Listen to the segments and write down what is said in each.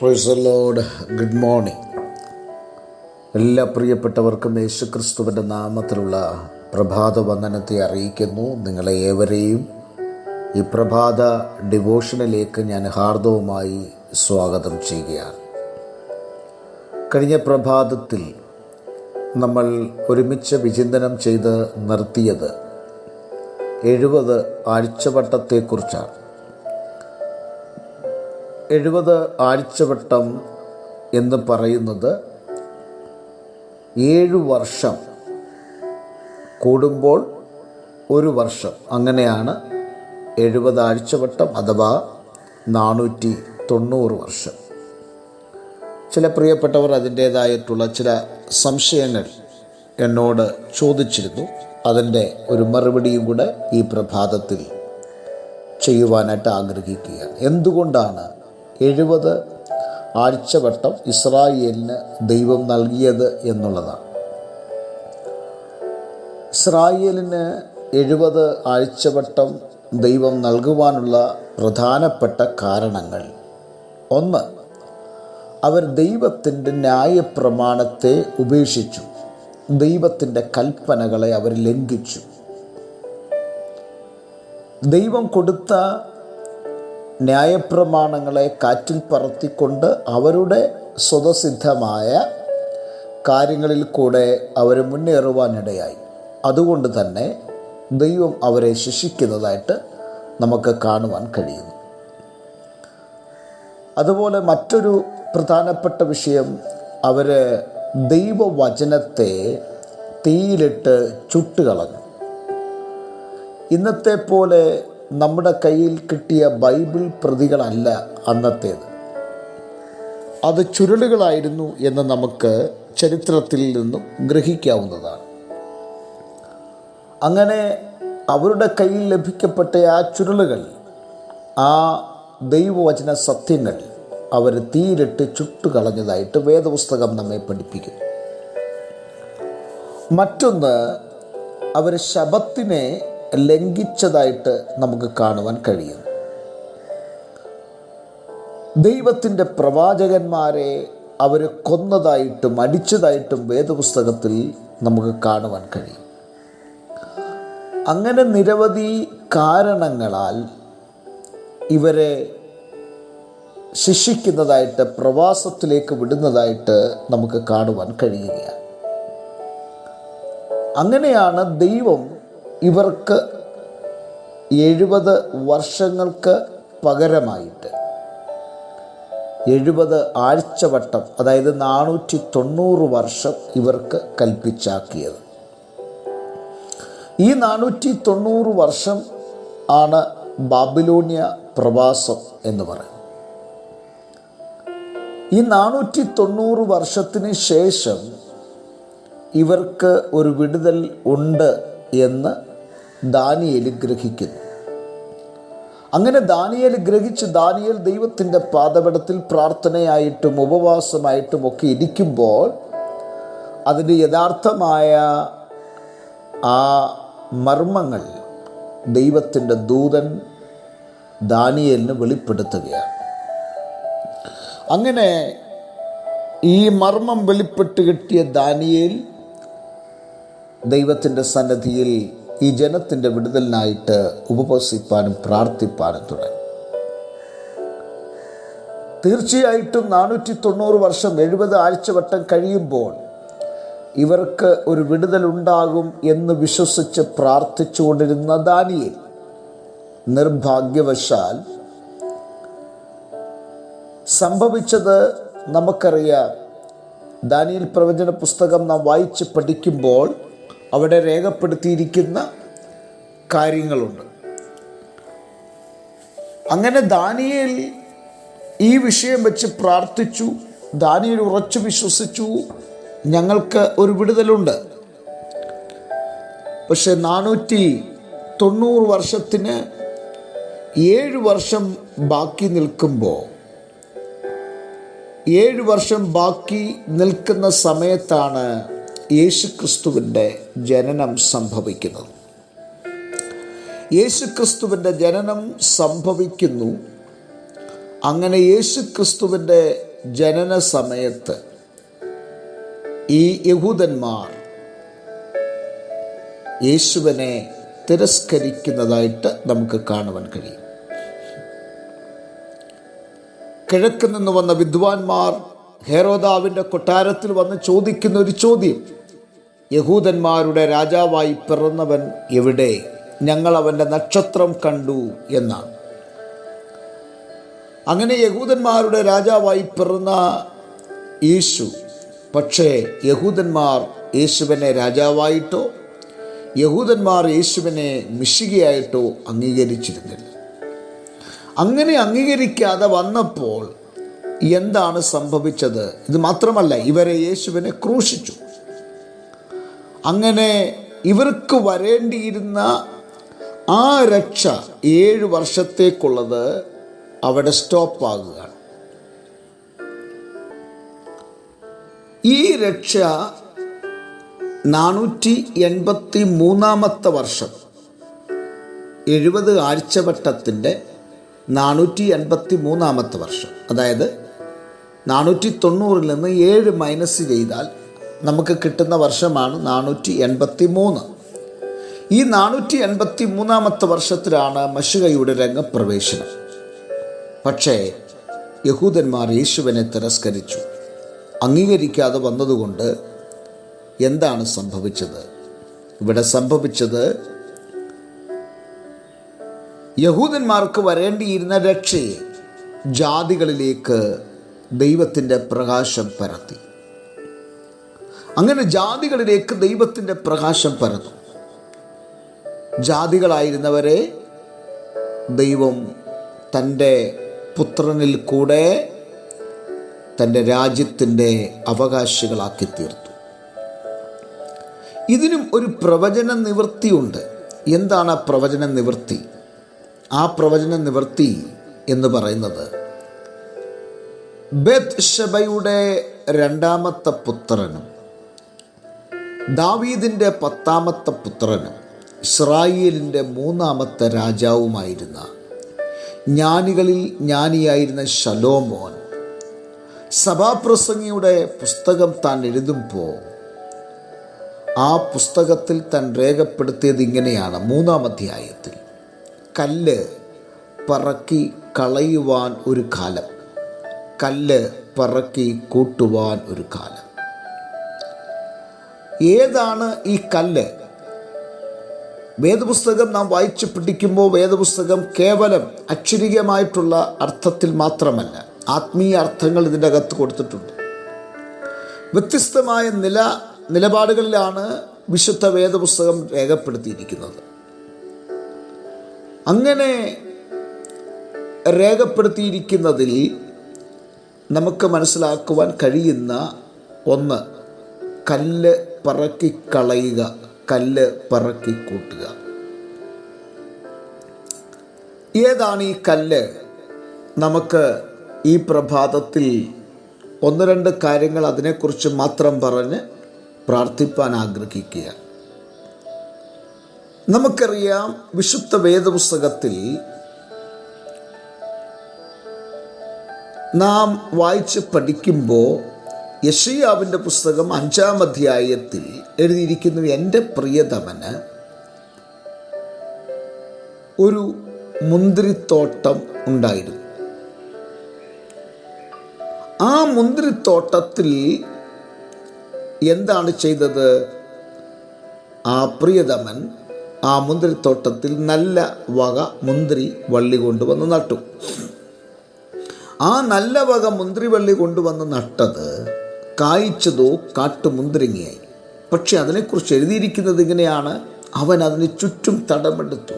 പ്രൊയ്സലോഡ് good morning എല്ലാ പ്രിയപ്പെട്ടവർക്കും യേശു ക്രിസ്തുവിന്റെ നാമത്തിലുള്ള പ്രഭാത വന്ദനത്തെ അറിയിക്കുന്നു. നിങ്ങളെ ഏവരെയും ഈ പ്രഭാത ഡിവോഷനിലേക്ക് ഞാൻ ഹാർദവുമായി സ്വാഗതം ചെയ്യുകയാണ്. കഴിഞ്ഞ പ്രഭാതത്തിൽ നമ്മൾ ഒരുമിച്ച് വിചിന്തനം ചെയ്ത് നിർത്തിയത് എഴുപത് ആഴ്ചവട്ടത്തെക്കുറിച്ചാണ്. എഴുപത് ആഴ്ചവട്ടം എന്ന് പറയുന്നത് ഏഴ് വർഷം കൂടുമ്പോൾ ഒരു വർഷം. അങ്ങനെയാണ് എഴുപത് ആഴ്ചവട്ടം അഥവാ നാനൂറ്റി തൊണ്ണൂറ് വർഷം. ചില പ്രിയപ്പെട്ടവർ അതിന്റേതായിട്ടുള്ള ചില സംശയങ്ങൾ എന്നോട് ചോദിച്ചിരുന്നു. അതിന്റെ ഒരു മറുപടിയും കൂടെ ഈ പ്രഭാതത്തിൽ ചെയ്യുവാനായിട്ട് ആഗ്രഹിക്കുകയാണ്. എന്തുകൊണ്ടാണ് എഴുപത് ആഴ്ചവട്ടം ഇസ്രായേലിന് ദൈവം നൽകിയത് എന്നുള്ളതാണ്. ഇസ്രായേലിന് എഴുപത് ആഴ്ചവട്ടം ദൈവം നൽകുവാനുള്ള പ്രധാനപ്പെട്ട കാരണങ്ങൾ. ഒന്ന് അവർ ദൈവത്തിന്റെ ന്യായപ്രമാണത്തെ ഉപേക്ഷിച്ചു. ദൈവത്തിന്റെ കൽപ്പനകളെ അവർ ലംഘിച്ചു. ദൈവം കൊടുത്ത ന്യായപ്രമാണങ്ങളെ കാറ്റിൽ പറത്തിക്കൊണ്ട് അവരുടെ സ്വതസിദ്ധമായ കാര്യങ്ങളിൽ കൂടെ അവർ മുന്നേറുവാനിടയായി. അതുകൊണ്ട് തന്നെ ദൈവം അവരെ ശിക്ഷിക്കുന്നതായിട്ട് നമുക്ക് കാണുവാൻ കഴിയുന്നു. അതുപോലെ മറ്റൊരു പ്രധാനപ്പെട്ട വിഷയം അവർ ദൈവവചനത്തെ തീയിലിട്ട് ചുട്ടുകളഞ്ഞു. ഇന്നത്തെ പോലെ നമ്മുടെ കയ്യിൽ കിട്ടിയ ബൈബിൾ പ്രതികളല്ല അന്നത്തേത്. അത് ചുരുളുകളായിരുന്നു എന്ന് നമുക്ക് ചരിത്രത്തിൽ നിന്നും ഗ്രഹിക്കാവുന്നതാണ്. അങ്ങനെ അവരുടെ കയ്യിൽ ലഭിക്കപ്പെട്ട ആ ചുരുളുകൾ ആ ദൈവവചന സത്യങ്ങൾ അവർ തീരിട്ട് ചുട്ടുകളഞ്ഞതായിട്ട് വേദപുസ്തകം നമ്മെ പഠിപ്പിക്കുന്നു. മറ്റൊന്ന് അവർ ശബത്തിനെ ലംഘിച്ചതായിട്ട് നമുക്ക് കാണുവാൻ കഴിയും. ദൈവത്തിന്റെ പ്രവാചകന്മാരെ അവർ കൊന്നതായിട്ടും അടിച്ചതായിട്ടും വേദപുസ്തകത്തിൽ നമുക്ക് കാണുവാൻ കഴിയും. അങ്ങനെ നിരവധി കാരണങ്ങളാൽ ഇവരെ ശിക്ഷിക്കുന്നതായിട്ട് പ്രവാസത്തിലേക്ക് വിടുന്നതായിട്ട് നമുക്ക് കാണുവാൻ കഴിയുകയാണ്. അങ്ങനെയാണ് ദൈവം ഇവർക്ക് എഴുപത് വർഷങ്ങൾക്ക് പകരമായിട്ട്. എഴുപത് ആഴ്ചവട്ടം അതായത് നാനൂറ്റി തൊണ്ണൂറ് വർഷം ഇവർക്ക് കൽപ്പിച്ചാക്കിയത്. ഈ നാനൂറ്റി തൊണ്ണൂറ് വർഷം ആണ് ബാബിലോണിയ പ്രവാസം എന്ന് പറയുന്നത്. ഈ നാനൂറ്റി തൊണ്ണൂറ് വർഷത്തിന് ശേഷം ഇവർക്ക് ഒരു വിടുതൽ ഉണ്ട് എന്ന് ദാനിയേൽ ഗ്രഹിക്കുന്നു. അങ്ങനെ ദാനിയേൽ ഗ്രഹിച്ച് ദാനിയേൽ ദൈവത്തിന്റെ പാതപടത്തിൽ പ്രാർത്ഥനയായിട്ടും ഉപവാസമായിട്ടും ഒക്കെ ഇരിക്കുമ്പോൾ അതിന്റെ യഥാർത്ഥമായ ആ മർമ്മങ്ങൾ ദൈവത്തിന്റെ ദൂതൻ ദാനിയേലിന് വെളിപ്പെടുത്തുകയാണ്. അങ്ങനെ ഈ മർമ്മം വെളിപ്പെട്ട് കിട്ടിയ ദാനിയേൽ ദൈവത്തിന്റെ സന്നദ്ധിയിൽ ഈ ജനത്തിന്റെ വിടുതലിനായിട്ട് ഉപവസിപ്പാനും പ്രാർത്ഥിപ്പാനും തുടങ്ങി. തീർച്ചയായിട്ടും നാനൂറ്റി തൊണ്ണൂറ് വർഷം എഴുപത് ആഴ്ചവട്ടം കഴിയുമ്പോൾ ഇവർക്ക് ഒരു വിടുതലുണ്ടാകും എന്ന് വിശ്വസിച്ച് പ്രാർത്ഥിച്ചുകൊണ്ടിരുന്ന ദാനിയെ നിർഭാഗ്യവശാൽ സംഭവിച്ചത് നമുക്കറിയാം. ദാനിയൽ പ്രവചന പുസ്തകം നാം വായിച്ച് പഠിക്കുമ്പോൾ അവിടെ രേഖപ്പെടുത്തിയിരിക്കുന്ന കാര്യങ്ങളുണ്ട്. അങ്ങനെ ദാനിയേൽ ഈ വിഷയം വെച്ച് പ്രാർത്ഥിച്ചു ദാനിയേൽ ഉറച്ചു വിശ്വസിച്ചു ഞങ്ങൾക്ക് ഒരു വിടുതലുണ്ട്. പക്ഷെ നാനൂറ്റി തൊണ്ണൂറ് വർഷത്തിന് ഏഴ് വർഷം ബാക്കി നിൽക്കുമ്പോൾ ഏഴ് വർഷം ബാക്കി നിൽക്കുന്ന സമയത്താണ് യേശുക്രിസ്തുവിന്റെ ജനനം സംഭവിക്കുന്നത് യേശുക്രിസ്തുവിന്റെ ജനനം സംഭവിക്കുന്നു. അങ്ങനെ യേശുക്രിസ്തുവിന്റെ ജനന സമയത്ത് ഈ യഹൂദന്മാർ യേശുവിനെ തിരസ്കരിക്കുന്നതായിട്ട് നമുക്ക് കാണുവാൻ കഴിയും. കിഴക്ക് നിന്ന് വന്ന വിദ്വാൻമാർ ഹേരോദാവിന്റെ കൊട്ടാരത്തിൽ വന്ന് ചോദിക്കുന്ന ഒരു ചോദ്യം യഹൂദന്മാരുടെ രാജാവായി പിറന്നവൻ എവിടെ? ഞങ്ങൾ അവന്റെ നക്ഷത്രം കണ്ടു എന്നാണ് അങ്ങനെ യഹൂദന്മാരുടെ രാജാവായി പിറന്ന യേശു. പക്ഷേ യഹൂദന്മാർ യേശുവിനെ രാജാവായിട്ടോ യഹൂദന്മാർ യേശുവിനെ മിശികയായിട്ടോ അംഗീകരിച്ചിരുന്നില്ല. അങ്ങനെ അംഗീകരിക്കാതെ വന്നപ്പോൾ എന്താണ് സംഭവിച്ചത്? ഇത് മാത്രമല്ല ഇവരെ യേശുവിനെ ക്രൂശിച്ചു. അങ്ങനെ ഇവർക്ക് വരേണ്ടിയിരുന്ന ആ രക്ഷ ഏഴ് വർഷത്തേക്കുള്ളത് അവിടെ സ്റ്റോപ്പാകുകയാണ്. ഈ രക്ഷ നാനൂറ്റി എൺപത്തി മൂന്നാമത്തെ വർഷം എഴുപത് ആഴ്ചവട്ടത്തിന്റെ നാനൂറ്റി എൺപത്തി മൂന്നാമത്തെ വർഷം. അതായത് നാനൂറ്റി തൊണ്ണൂറിൽ നിന്ന് ഏഴ് മൈനസ് ചെയ്താൽ നമുക്ക് കിട്ടുന്ന വർഷമാണ് നാനൂറ്റി എൺപത്തി മൂന്ന് ഈ നാനൂറ്റി എൺപത്തി മൂന്നാമത്തെ വർഷത്തിലാണ് മഷുകയുടെ രംഗപ്രവേശനം. പക്ഷേ യഹൂദന്മാർ യേശുവിനെ തിരസ്കരിച്ചു. അംഗീകരിക്കാതെ വന്നതുകൊണ്ട് എന്താണ് സംഭവിച്ചത്? ഇവിടെ സംഭവിച്ചത് യഹൂദന്മാർക്ക് വരേണ്ടിയിരുന്ന രക്ഷയെ ജാതികളിലേക്ക് ദൈവത്തിന്റെ പ്രകാശം പരത്തി. അങ്ങനെ ജാതികളിലേക്ക് ദൈവത്തിന്റെ പ്രകാശം പരന്നു. ജാതികളായിരുന്നവരെ ദൈവം തന്റെ പുത്രനിൽ കൂടെ തന്റെ രാജ്യത്തിന്റെ അവകാശികളാക്കി തീർത്തു. ഇതിനും ഒരു പ്രവചന നിവൃത്തിയുണ്ട്. എന്താണ് ആ പ്രവചന നിവൃത്തി? ആ പ്രവചന നിവൃത്തി എന്ന് പറയുന്നത് ബെത് ഷബയുടെ രണ്ടാമത്തെ പുത്രനും ദാവീദിന്റെ പത്താമത്തെ പുത്രനും ഇസ്രായേലിന്റെ മൂന്നാമത്തെ രാജാവുമായിരുന്ന ജ്ഞാനികളിൽ ജ്ഞാനിയായിരുന്ന ശലോമോൻ. സഭാപ്രസംഗിയുടെ പുസ്തകം താൻ എഴുതുമ്പോൾ ആ പുസ്തകത്തിൽ താൻ രേഖപ്പെടുത്തിയത് ഇങ്ങനെയാണ്. മൂന്നാം അധ്യായത്തിൽ കല്ല് പറക്കി കളയുവാൻ ഒരു കാലം കല്ല് പറക്കി കൂട്ടുവാൻ ഒരു കാലം. ഏതാണ് ഈ കല്ല്? വേദപുസ്തകം നാം വായിച്ചു പിടിക്കുമ്പോൾ വേദപുസ്തകം കേവലം അക്ഷരികമായിട്ടുള്ള അർത്ഥത്തിൽ മാത്രമല്ല ആത്മീയ അർത്ഥങ്ങൾ ഇതിന്റെ അകത്ത് കൊടുത്തിട്ടുണ്ട്. വ്യത്യസ്തമായ നില നിലപാടുകളിലാണ് വിശുദ്ധ വേദപുസ്തകം രേഖപ്പെടുത്തിയിരിക്കുന്നത്. അങ്ങനെ രേഖപ്പെടുത്തിയിരിക്കുന്നതിൽ നമുക്ക് മനസ്സിലാക്കുവാൻ കഴിയുന്ന ഒന്ന് കല്ല് പറക്കിക്കളയുക കല്ല് പറക്കിക്കൂട്ടുക. ഏതാണ് ഈ കല്ല്? നമുക്ക് ഈ പ്രഭാതത്തിൽ ഒന്ന് രണ്ട് കാര്യങ്ങൾ അതിനെക്കുറിച്ച് മാത്രം പറഞ്ഞ് പ്രാർത്ഥിപ്പാൻ ആഗ്രഹിക്കുക. നമുക്കറിയാം വിശുദ്ധ വേദപുസ്തകത്തിൽ നാം വായിച്ച് പഠിക്കുമ്പോൾ യഷയാവിന്റെ പുസ്തകം അഞ്ചാം അധ്യായത്തിൽ എഴുതിയിരിക്കുന്നു എന്റെ പ്രിയതമന് ഒരു മുന്തിരിത്തോട്ടം ഉണ്ടായിരുന്നു. ആ മുന്തിരിത്തോട്ടത്തിൽ എന്താണ് ചെയ്തത്? ആ പ്രിയതമൻ ആ മുന്തിരിത്തോട്ടത്തിൽ നല്ല വക മുന്തിരി വള്ളി കൊണ്ടുവന്ന് നട്ടു. ആ നല്ല വക മുന്തിരി വള്ളി കൊണ്ടുവന്ന് നട്ടത് കായ്ച്ചതോ കാട്ടുമുന്തിരിങ്ങയായി. പക്ഷെ അതിനെക്കുറിച്ച് എഴുതിയിരിക്കുന്നത് ഇങ്ങനെയാണ്. അവൻ അതിന് ചുറ്റും തടമെടുത്തു.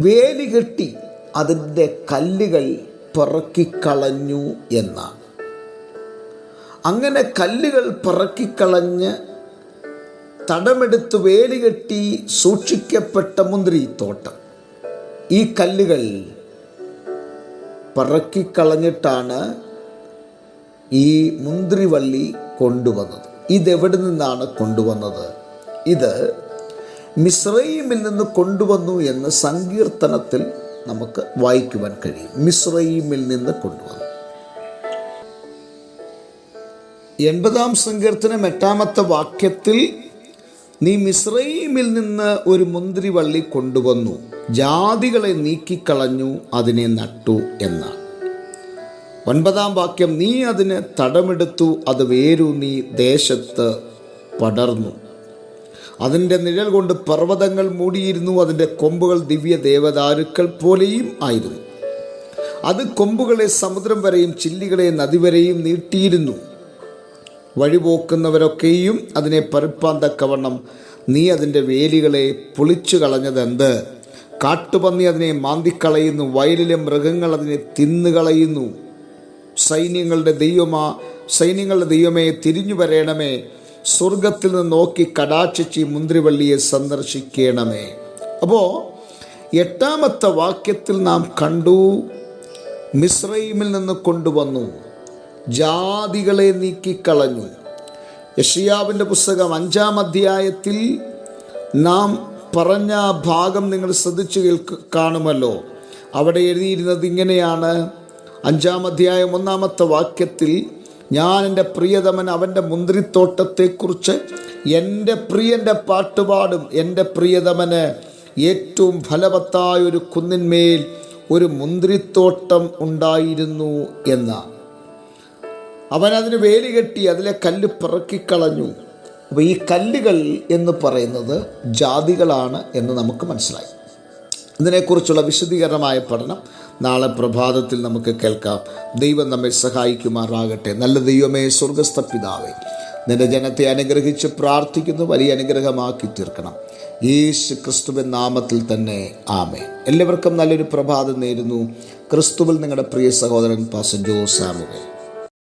വേലി കെട്ടി അതിന്റെ കല്ലുകൾ പിറക്കിക്കളഞ്ഞു എന്നാണ്. അങ്ങനെ കല്ലുകൾ പിറക്കിക്കളഞ്ഞ് തടമെടുത്ത് വേലി കെട്ടി സൂക്ഷിക്കപ്പെട്ട മുന്തിരിത്തോട്ടം. ഈ കല്ലുകൾ പറക്കിക്കളഞ്ഞിട്ടാണ് ഈ മുന്തിരിവള്ളി കൊണ്ടുവന്നത്. ഇതെവിടെ നിന്നാണ് കൊണ്ടുവന്നത്? ഇത് മിശ്രൈമിൽ നിന്ന് കൊണ്ടുവന്നു എന്ന് സങ്കീർത്തനത്തിൽ നമുക്ക് വായിക്കുവാൻ കഴിയും. മിശ്രൈമിൽ നിന്ന് കൊണ്ടുവന്നു. എൺപതാം സങ്കീർത്തനം എട്ടാമത്തെ വാക്യത്തിൽ നീ മിശ്രയിമിൽ നിന്ന് ഒരു മുന്തിരിവള്ളി കൊണ്ടുവന്നു. ജാതികളെ നീക്കിക്കളഞ്ഞു അതിനെ നട്ടു എന്നാണ്. ഒൻപതാം വാക്യം നീ അതിന് തടമെടുത്തു അത് വേരൂന്നി ദേശത്ത് പടർന്നു. അതിന്റെ നിഴൽ കൊണ്ട് പർവതങ്ങൾ മൂടിയിരുന്നു അതിന്റെ കൊമ്പുകൾ ദിവ്യ ദേവദാരുക്കൾ പോലെയും ആയിരുന്നു. അത് കൊമ്പുകളെ സമുദ്രം വരെയും ചില്ലികളെ നദി വരെയും നീട്ടിയിരുന്നു. വഴിപോക്കുന്നവരൊക്കെയും അതിനെ തക്കവണ്ണം നീ അതിന്റെ വേലികളെ പൊളിച്ചു കളഞ്ഞതെന്ത്? കാട്ടുപന്നി അതിനെ മാന്തിക്കളയുന്നു വയലിലെ മൃഗങ്ങൾ അതിനെ തിന്നുകളയുന്നു. സൈന്യങ്ങളുടെ ദൈവമാ സൈന്യങ്ങളുടെ ദൈവമേ തിരിഞ്ഞു വരേണമേ. സ്വർഗത്തിൽ നിന്ന് നോക്കി കടാക്ഷിച്ച് മുന്തിരിവള്ളിയെ സന്ദർശിക്കണമേ. അപ്പോൾ എട്ടാമത്തെ വാക്യത്തിൽ നാം കണ്ടു മിസ്രൈമിൽ നിന്ന് കൊണ്ടുവന്നു ജാതികളെ നീക്കിക്കളഞ്ഞു. യഷിയാവിന്റെ പുസ്തകം അഞ്ചാം അധ്യായത്തിൽ നാം പറഞ്ഞ ഭാഗം നിങ്ങൾ ശ്രദ്ധിച്ചു കേൾക്ക് കാണുമല്ലോ. അവിടെ എഴുതിയിരുന്നത് ഇങ്ങനെയാണ് അഞ്ചാം അധ്യായം ഒന്നാമത്തെ വാക്യത്തിൽ ഞാൻ എന്റെ പ്രിയതമൻ അവന്റെ മുന്തിരിത്തോട്ടത്തെക്കുറിച്ച് എന്റെ പ്രിയന്റെ പാട്ടുപാടും എന്റെ പ്രിയതമന് ഏറ്റവും ഫലവത്തായ ഒരു കുന്നിന്മേൽ ഒരു മുന്തിരിത്തോട്ടം ഉണ്ടായിരുന്നു എന്ന. അവൻ അതിന് വേലി കെട്ടി അതിലെ കല്ല് പിറക്കിക്കളഞ്ഞു. അപ്പോൾ ഈ കല്ലുകൾ എന്ന് പറയുന്നത് ജാതികളാണ് എന്ന് നമുക്ക് മനസ്സിലായി. ഇതിനെക്കുറിച്ചുള്ള വിശദീകരണമായ പഠനം നാളെ പ്രഭാതത്തിൽ നമുക്ക് കേൾക്കാം. ദൈവം നമ്മെ സഹായിക്കുമാറാകട്ടെ. നല്ല ദൈവമേ സ്വർഗസ്ഥ പിതാവേ നിന്റെ ജനത്തെ അനുഗ്രഹിച്ച് പ്രാർത്ഥിക്കുന്നു വലിയ അനുഗ്രഹമാക്കി തീർക്കണം. യേശു ക്രിസ്തുവിൻ നാമത്തിൽ തന്നെ ആമേ എല്ലാവർക്കും നല്ലൊരു പ്രഭാതം നേരുന്നു. ക്രിസ്തുവിൽ നിങ്ങളുടെ പ്രിയ സഹോദരൻ പാസ ജോ സാമുവൽ.